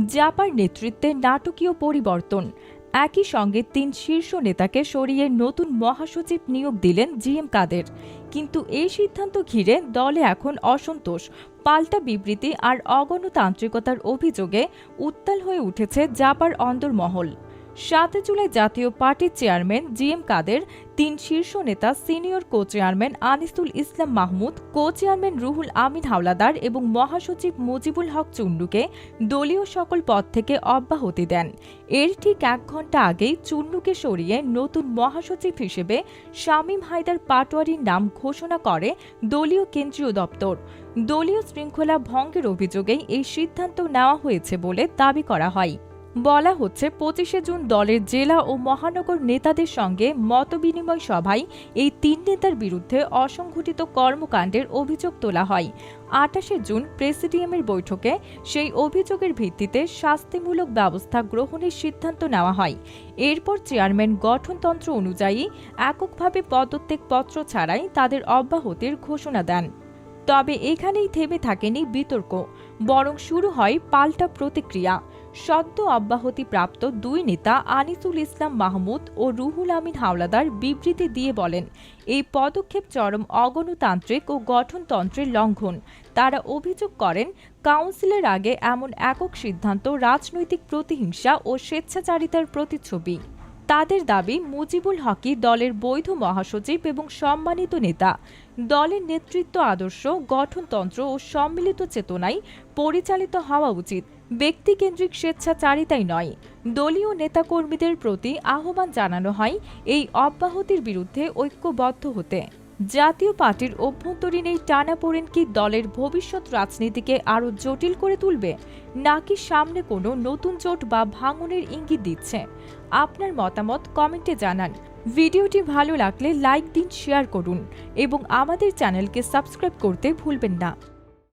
জাপার নেতৃত্বে নাটকীয় পরিবর্তন। একই সঙ্গে তিন শীর্ষ নেতাকে সরিয়ে নতুন মহাসচিব নিয়োগ দিলেন জিএম কাদের। কিন্তু এই সিদ্ধান্ত ঘিরে দলে এখন অসন্তোষ, পাল্টা বিবৃতি আর অগণতান্ত্রিকতার অভিযোগে উত্তাল হয়ে উঠেছে জাপার অন্দরমহল। সাত জুলাই জাতীয় পার্টির চেয়ারম্যান জি এম কাদের, তিন শীর্ষ নেতা senior co chairman Anisul Islam Mahmud co chairman Ruhul Amin Howlader এবং মহাসচিব মুজিবুল হক চুন্নুকে দলীয় সকল পদ থেকে অব্যাহতি দেন। এর ঠিক এক ঘণ্টা আগেই চুন্নুকে সরিয়ে নতুন মহাসচিব হিসেবে শামীম হায়দার পাটোয়ারির নাম ঘোষণা করে দলীয় কেন্দ্রীয় দপ্তর। দলীয় শৃঙ্খলা ভঙ্গের অভিযোগেই এই সিদ্ধান্ত নেওয়া হয়েছে বলে দাবি করা হয়। বলা হচ্ছে পঁচিশে জুন দলের জেলা ও মহানগর নেতাদের সঙ্গে মতবিনিময় সভায় এই তিন নেতার বিরুদ্ধে অসংঘটিত কর্মকাণ্ডের অভিযোগ তোলা হয়। আটাশে জুন প্রেসিডিয়ামের বৈঠকে সেই অভিযোগের ভিত্তিতে শাস্তিমূলক ব্যবস্থা গ্রহণের সিদ্ধান্ত নেওয়া হয়। এরপর চেয়ারম্যান গঠনতন্ত্র অনুযায়ী এককভাবে পদত্যাগ পত্র ছাড়াই তাদের অব্যাহতির ঘোষণা দেন। তবে এখানেই থেমে থাকেনি বিতর্ক, বরং শুরু হয় পাল্টা প্রতিক্রিয়া। সদ্য অব্যাহতি প্রাপ্ত দুই নেতা আনিসুল ইসলাম মাহমুদ ও রুহুল আমিন হাওলাদার বিবৃতি দিয়ে বলেন, এই পদক্ষেপ চরম অগণতান্ত্রিক ও গঠনতন্ত্রের লঙ্ঘন। তারা অভিযোগ করেন, কাউন্সিলের আগে এমন একক সিদ্ধান্ত রাজনৈতিক প্রতিহিংসা ও স্বেচ্ছাচারিতার প্রতিচ্ছবি। তাদের দাবি, মুজিবুল হকই দলের বৈধ মহাসচিব এবং সম্মানিত নেতা। দলের নেতৃত্ব আদর্শ, গঠনতন্ত্র ও সম্মিলিত চেতনায় পরিচালিত হওয়া উচিত। ব্যক্তিকেন্দ্রিক স্বেচ্ছাচারিতাই নয়। দলীয় নেতাকর্মীদের প্রতি আহ্বান জানানো হয় এই অব্যাহতির বিরুদ্ধে ঐক্যবদ্ধ হতে। জাতীয় পার্টির অভ্যন্তরীণ এই টানাপোড়েন কি দলের ভবিষ্যৎ রাজনীতিকে আরও জটিল করে তুলবে, নাকি সামনে কোনো নতুন জোট বা ভাঙনের ইঙ্গিত দিচ্ছে? আপনার মতামত কমেন্টে জানান। ভিডিওটি ভালো লাগলে লাইক দিন, শেয়ার করুন এবং আমাদের চ্যানেলকে সাবস্ক্রাইব করতে ভুলবেন না।